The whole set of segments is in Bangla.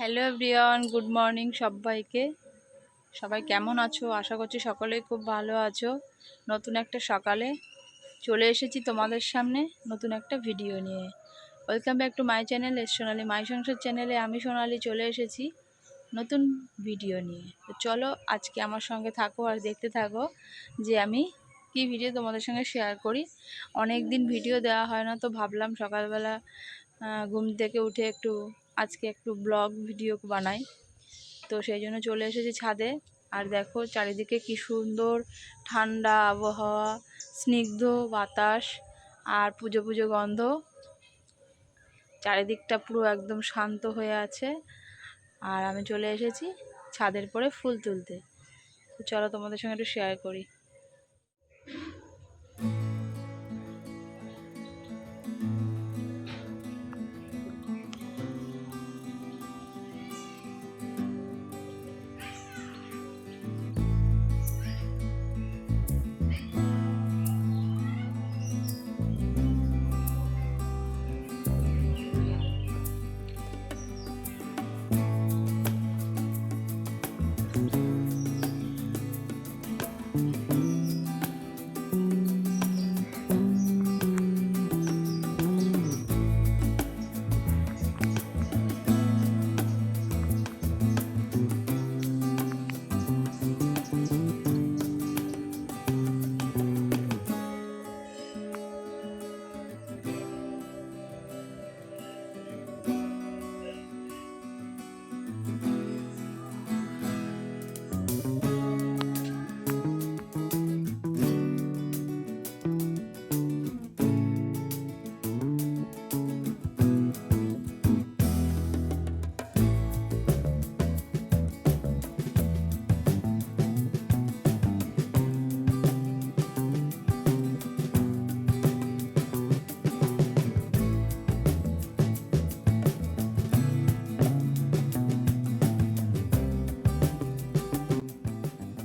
হ্যালো এভরিওয়ান, গুড মর্নিং সবাইকে। সবাই কেমন আছো? আশা করছি সকলেই খুব ভালো আছো। নতুন একটা সকালে চলে এসেছি তোমাদের সামনে নতুন একটা ভিডিও নিয়ে। Welcome back to my channel S Sonali my Sansar চ্যানেলে আমি সোনালি চলে এসেছি নতুন ভিডিও নিয়ে। তো চলো আজকে আমার সঙ্গে থাকো আর দেখতে থাকো যে আমি কি ভিডিও তোমাদের সঙ্গে শেয়ার করি। অনেক দিন ভিডিও দেওয়া হয় না, তো ভাবলাম সকালবেলা ঘুম থেকে উঠে একটু আজকে একটু ব্লগ ভিডিও বানাই। তো সেই জন্য চলে এসেছি ছাদে। আর দেখো চারিদিকে কি সুন্দর ঠান্ডা আবহাওয়া, স্নিগ্ধ বাতাস আর পুজো পুজো গন্ধ। চারিদিকটা পুরো একদম শান্ত হয়ে আছে। আর আমি চলে এসেছি ছাদের পরে ফুল তুলতে। চলো তোমাদের সঙ্গে একটু শেয়ার করি।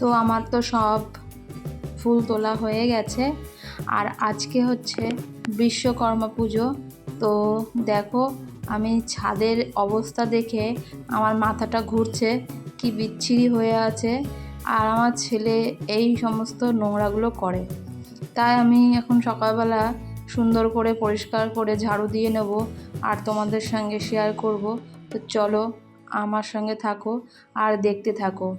তো আমার তো সব ফুল তোলা হয়ে গেছে। আর আজকে হচ্ছে বিশ্বকর্মা পুজো। তো দেখো, আমি ছাদের অবস্থা দেখে আমার মাথাটা ঘুরছে, কি বিচ্ছিরি হয়ে আছে। আর আমার ছেলে এই সমস্ত নোংরাগুলো করে। তাই আমি এখন সকালবেলা সুন্দর করে পরিষ্কার করে ঝাড়ু দিয়ে নেব আর তোমাদের সঙ্গে শেয়ার করব। তো চলো আমার সঙ্গে থাকো আর দেখতে থাকো।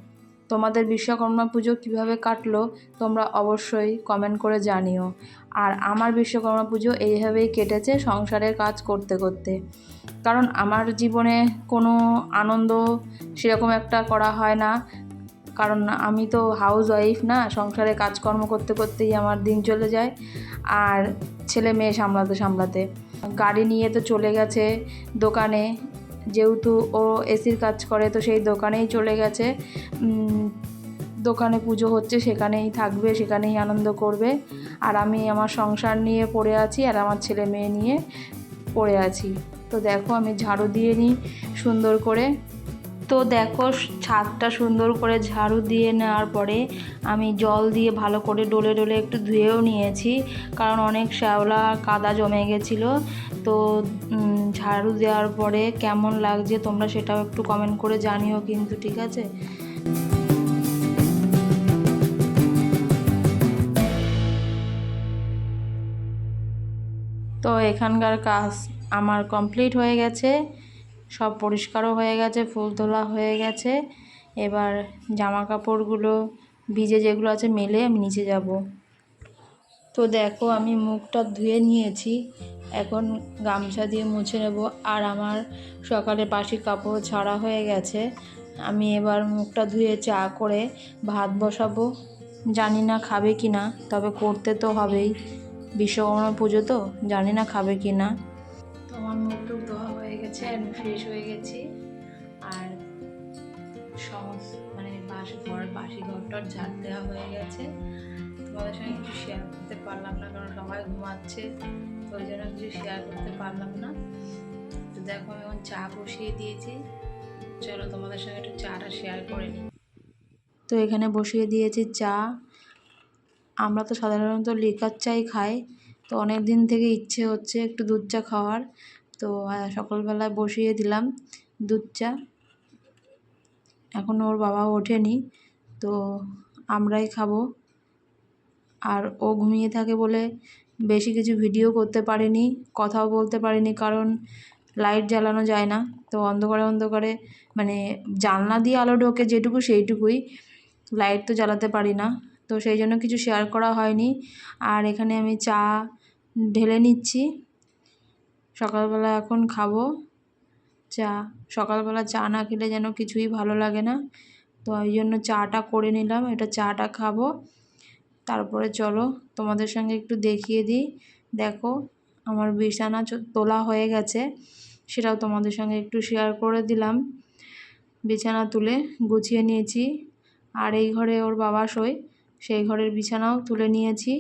তোমাদের বিশ্বকর্মা পুজো কীভাবে কাটলো, তোমরা অবশ্যই কমেন্ট করে জানিও। আর আমার বিশ্বকর্মা পুজো এইভাবেই কেটেছে সংসারের কাজ করতে করতে। কারণ আমার জীবনে কোনো আনন্দ সেরকম একটা করা হয় না। কারণ আমি তো হাউস ওয়াইফ না, সংসারে কাজকর্ম করতে করতেই আমার দিন চলে যায়। আর ছেলে মেয়ে সামলাতে সামলাতে। গাড়ি নিয়ে তো চলে গেছে দোকানে যেহেতু ও এসির কাজ করে, তো সেই দোকানেই চলে গেছে। দোকানে পুজো হচ্ছে, সেখানেই থাকবে, সেখানেই আনন্দ করবে। আর আমি আমার সংসার নিয়ে পড়ে আছি, আর আমার ছেলে মেয়ে নিয়ে পড়ে আছি। তো দেখো, আমি ঝাড়ু দিয়ে নিই সুন্দর করে। তো দেখো, ছাদটা সুন্দর করে ঝাড়ু দিয়ে নেওয়ার পরে আমি জল দিয়ে ভালো করে ডলে ডলে একটু ধুয়েও নিয়েছি। কারণ অনেক শ্যাওলা কাদা জমে গেছিল। তো ঝাড়ু দেওয়ার পরে কেমন লাগছে তোমরা সেটাও একটু কমেন্ট করে জানিও কিন্তু, ঠিক আছে? তো এখানকার কাজ আমার কমপ্লিট হয়ে গেছে, সব পরিষ্কারও হয়ে গেছে, ফুল তোলা হয়ে গেছে। এবার জামা কাপড়গুলো ভিজে যেগুলো আছে মেলে আমি নিচে যাব। তো দেখো আমি মুখটা ধুয়ে নিয়েছি। এখন গামছা দিয়ে মুছে নেব। আর আমার সকালে বাসি কাপড় ছাড়া হয়ে গেছে। আমি এবার মুখটা ধুয়ে চা করে ভাত বসাবো। জানি না খাবে কি না তবে করতে তো হবেই। বিশ্বকর্মা পুজো তো, জানি না খাবে কি না আমার মুখ টুক ধোয়া হয়ে গেছে, আমি ফ্রেশ হয়ে গেছি। আর সমস্ত মানে বাস ঘর বাসি ঘরটার ঝাড় দেওয়া হয়ে গেছে। তোমাদের সঙ্গে কিছু শেয়ার করতে পারলাম না, কারণ সবাই ঘুমাচ্ছে ওই জন্য কিছু শেয়ার করতে পারলাম না। তো দেখো আমি এখন চা বসিয়ে দিয়েছি। চলো তোমাদের সঙ্গে একটু চাটা শেয়ার করে নিই। তো এখানে বসিয়ে দিয়েছি চা। আমরা তো সাধারণত লিকার চাই খাই, তো অনেক দিন থেকে ইচ্ছে হচ্ছে একটু দুধ চা খাওয়ার। তো সকালবেলায় বসিয়ে দিলাম দুধ চা। এখন ওর বাবা ওঠেনি, তো আমরাই খাব। আর ও ঘুমিয়ে থাকে বলে বেশি কিছু ভিডিও করতে পারিনি, কথাও বলতে পারিনি, কারণ লাইট জ্বালানো যায় না। তো অন্ধকারে অন্ধকারে মানে জানলা দিয়ে আলো ঢোকে যেটুকু সেইটুকুই, লাইট তো জ্বালাতে পারি না। তো সেই জন্য কিছু শেয়ার করা হয়নি। আর এখানে আমি চা ঢেলে নিচ্ছি। সকালবেলা এখন খাব চা। সকালবেলা চা না খেলে যেন কিছুই ভালো লাগে না। তো ওই জন্য চাটা করে নিলাম। এটা চাটা খাব। তারপরে চলো তোমাদের সঙ্গে একটু দেখিয়ে দিই। দেখো, আমার বিছানা তোলা হয়ে গেছে, সেটাও তোমাদের সঙ্গে একটু শেয়ার করে দিলাম। বিছানা তুলে গুছিয়ে নিয়েছি, আর এই ঘরে ওর বাবা শোয়, সেই ঘরের বিছানাও তুলে নিয়েছি,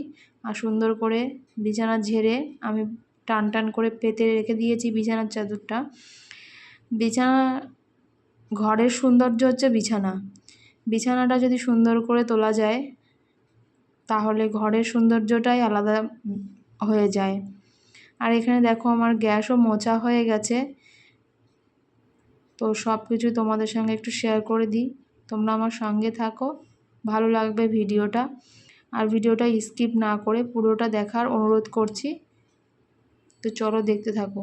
আর সুন্দর করে বিছানা ঝেড়ে আমি টান টান করে পেতে রেখে দিয়েছি বিছানার চাদরটা। বিছানা, ঘরের সৌন্দর্য হচ্ছে বিছানা। বিছানাটা যদি সুন্দর করে তোলা যায় তাহলে ঘরের সৌন্দর্যটাই আলাদা হয়ে যায়। আর এখানে দেখো আমার গ্যাসও মোচা হয়ে গেছে। তো সব কিছু তোমাদের সঙ্গে একটু শেয়ার করে দিই। তোমরা আমার সঙ্গে থাকো, ভালো লাগবে ভিডিওটা। আর ভিডিওটা স্কিপ না করে পুরোটা দেখার অনুরোধ করছি। তো চলো দেখতে থাকো।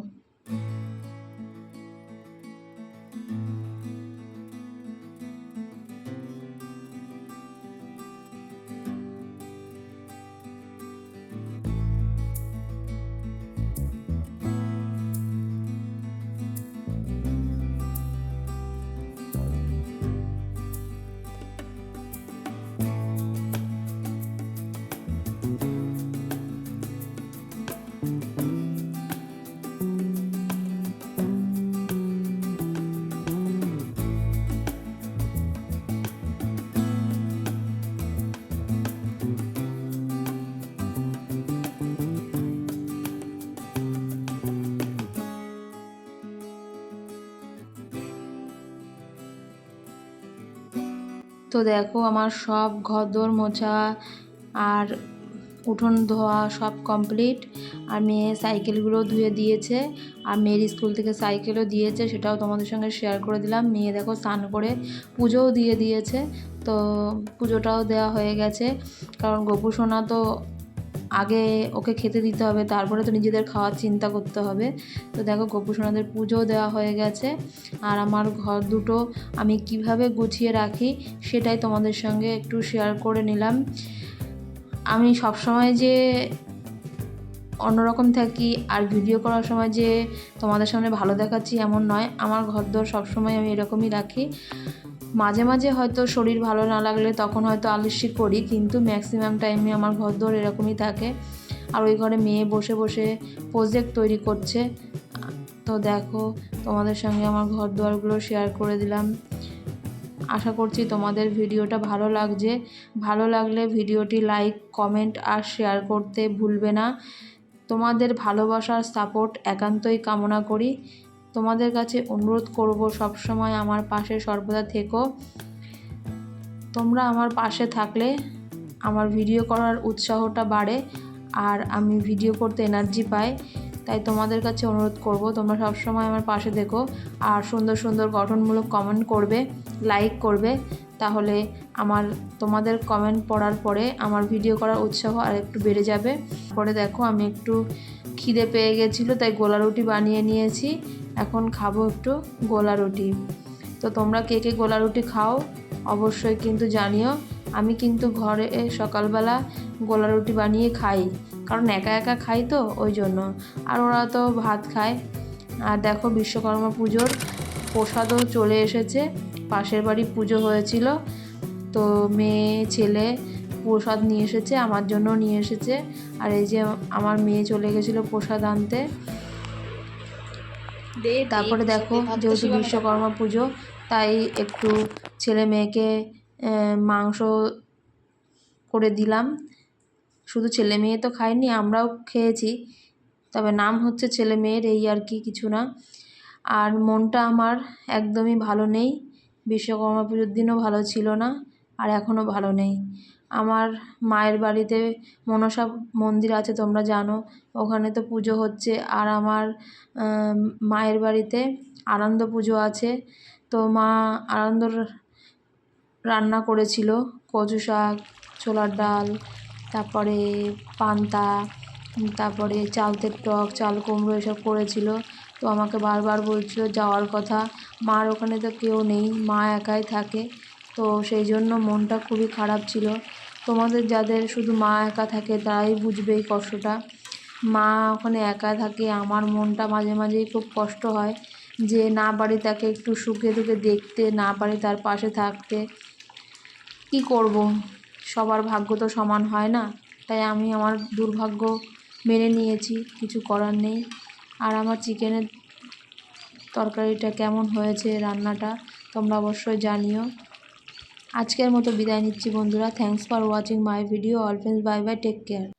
তো দেখো আমার সব ঘরদোর মোছা আর উঠোন ধোয়া সব কমপ্লিট আর মেয়ে সাইকেলগুলো ধুয়ে দিয়েছে, আর মেয়ের স্কুল থেকে সাইকেলও দিয়েছে, সেটাও তোমাদের সঙ্গে শেয়ার করে দিলাম। মেয়ে দেখো স্নান করে পুজোও দিয়ে দিয়েছে, তো পুজোটাও দেওয়া হয়ে গেছে। কারণ গোপু সোনা তো আগে ওকে খেতে দিতে হবে, তারপরে তো নিজেদের খাওয়ার চিন্তা করতে হবে। তো দেখো গোপু সোনাদের পুজোও দেওয়া হয়ে গেছে। আর আমার ঘর দুটো আমি কীভাবে গুছিয়ে রাখি সেটাই তোমাদের সঙ্গে একটু শেয়ার করে নিলাম। আমি সবসময় যে অন্যরকম থাকি আর ভিডিও করার সময় যে তোমাদের সামনে ভালো দেখাচ্ছি এমন নয়। আমার ঘরদোর সবসময় আমি এরকমই রাখি। মাঝে মাঝে হয়তো শরীর ভালো না লাগলে তখন হয়তো আলস্যি করি, কিন্তু ম্যাক্সিমাম টাইমে আমার ঘরদোর এরকমই থাকে। আর ওই ঘরে মেয়ে বসে বসে প্রজেক্ট তৈরি করছে। তো দেখো, তোমাদের সঙ্গে আমার ঘর দুয়ারগুলো শেয়ার করে দিলাম। আশা করছি তোমাদের ভিডিওটা ভালো লাগছে। ভালো লাগলে ভিডিওটি লাইক কমেন্ট আর শেয়ার করতে ভুলবে না। তোমাদের ভালোবাসার সাপোর্ট একান্তই কামনা করি। তোমাদের কাছে অনুরোধ করব সবসময় আমার পাশে সর্বদা থেকো। তোমরা আমার পাশে থাকলে আমার ভিডিও করার উৎসাহটা বাড়ে আর আমি ভিডিও করতে এনার্জি পাই, তাই তোমাদের কাছে অনুরোধ করব তোমরা সবসময় আমার পাশে দেখো আর সুন্দর সুন্দর গঠনমূলক কমেন্ট করবে, লাইক করবে। তাহলে আমার, তোমাদের কমেন্ট পড়ার পরে আমার ভিডিও করার উৎসাহ আর একটু বেড়ে যাবে। পরে দেখো আমি একটু খিদে পেয়ে গেছিল, তাই গোলা রুটি বানিয়ে নিয়েছি। এখন খাব একটু গোলা রুটি। তো তোমরা কে কে গোলা রুটি খাও অবশ্যই কিন্তু জানিও। আমি কিন্তু ঘরে সকালবেলা গোলা রুটি বানিয়ে খাই, কারণ একা একা খাই তো, ওই জন্য। আর ওরা তো ভাত খায়। আর দেখো বিশ্বকর্মা পুজোর প্রসাদও চলে এসেছে। পাশের বাড়ি পুজো হয়েছিল। তো মেয়ে ছেলে প্রসাদ নিয়ে এসেছে আমার জন্য নিয়ে এসেছে। আর এই যে আমার মেয়ে চলে গেছিল প্রসাদ আনতে। তারপরে দেখো যেহেতু বিশ্বকর্মা পুজো তাই একটু ছেলে মেয়েকে মাংস করে দিলাম। শুধু ছেলে মেয়ে তো খায়নি আমরাও খেয়েছি। তবে নাম হচ্ছে ছেলে মেয়ের এই আর কি কিছু না। আর মনটা আমার একদমই ভালো নেই। বিশ্বকর্মা পুজোর দিনও ভালো ছিল না, আর এখনও ভালো নেই। আমার মায়ের বাড়িতে মনসা মন্দির আছে, তোমরা জানো। ওখানে তো পুজো হচ্ছে, আর আমার মায়ের বাড়িতে আনন্দ পুজো আছে। তো মা আনন্দর রান্না করেছিল, কচু শাক, ছোলার ডাল, তারপরে পান্তা, তারপরে চালতের টক, চাল কুমড়ো এসব করেছিল। তো আমাকে বারবার বলছিল যাওয়ার কথা। মার ওখানে তো কেউ নেই, মা একাই থাকে। তো সেই জন্য মনটা খুবই খারাপ ছিল। তোমাদের যাদের শুধু মা একা থাকে তারাই বুঝবে এই কষ্টটা। মা ওখানে একা থাকে, আমার মনটা মাঝে মাঝেই খুব কষ্ট হয় যে না পারি তাকে একটু সুখে দুঃখে দেখতে, না পারি তার পাশে থাকতে। কি করব? সবার ভাগ্য তো সমান হয় না। তাই আমি আমার দুর্ভাগ্য মেনে নিয়েছি, কিছু করার নেই। আর আমার চিকেনের তরকারিটা কেমন হয়েছে, রান্নাটা তোমরা অবশ্যই জানিও। আজকের মতো বিদায় নিচ্ছি বন্ধুরা। Thanks for watching my video all friends bye bye take care